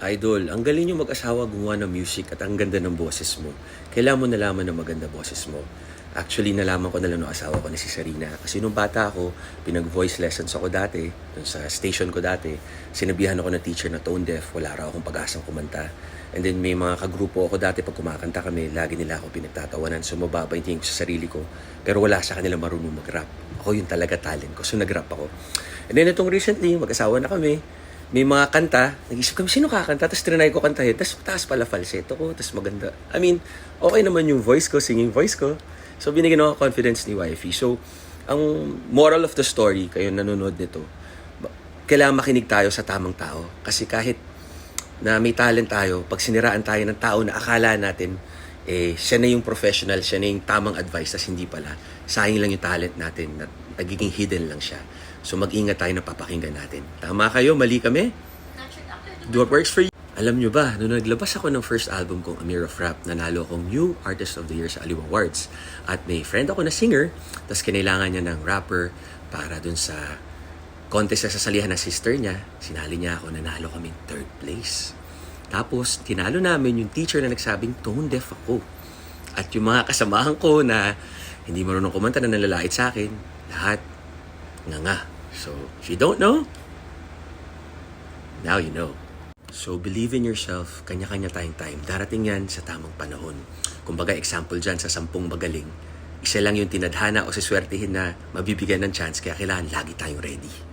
Idol, ang galing yung mag-asawa gumawa ng music at ang ganda ng boses mo. Kailangan mo nalaman na maganda boses mo. Actually, nalaman ko na lang ng asawa ko na si Sarina. Kasi nung bata ako, pinag-voice lessons ako dati, dun sa station ko dati. Sinabihan ako ng teacher na tone deaf, wala raw akong pag-asang kumanta. And then may mga kagrupo ako dati pag kumakanta kami, lagi nila ako pinagtatawanan. So mababa yung ko sa sarili ko. Pero wala sa kanila marunong mag-rap. Ako yung talaga talent ko. So nag-rap ako. And then itong recently, mag-asawa na kami may mga kanta, nag-isip kami, sino kakanta? Tapos trinay ko kantahin. Tapos taas pala falsetto ko. Tapos maganda. I mean, okay naman yung voice ko, singing voice ko. So binigyan ako confidence ni Wifey. So, ang moral of the story, kayo nanonood nito, kailangan makinig tayo sa tamang tao. Kasi kahit na may talent tayo, pag siniraan tayo ng tao na akala natin, eh, siya na yung professional, siya na yung tamang advice, tas hindi pala. Sayang lang yung talent natin, na nagiging hidden lang siya. So mag-ingat tayo na papakinggan natin. Tama kayo, mali kami? Do what works for you. Alam nyo ba, nung naglabas ako ng first album kong Amir of Rap, nanalo akong New Artist of the Year sa Aliw Awards. At may friend ako na singer, tapos kinailangan niya ng rapper para dun sa contest na sasalihan ng sister niya. Sinali niya ako, nanalo kaming third place. Tapos, tinalo namin yung teacher na nagsabing tone deaf ako. At yung mga kasamahan ko na hindi marunong kumanta na nalalait sa akin, lahat nga nga. So, if you don't know, now you know. So, believe in yourself, kanya-kanya tayong time. Darating yan sa tamang panahon. Kumbaga, example dyan sa sampung magaling, isa lang yung tinadhana o siswertihin na mabibigyan ng chance, kaya kailangan lagi tayong ready.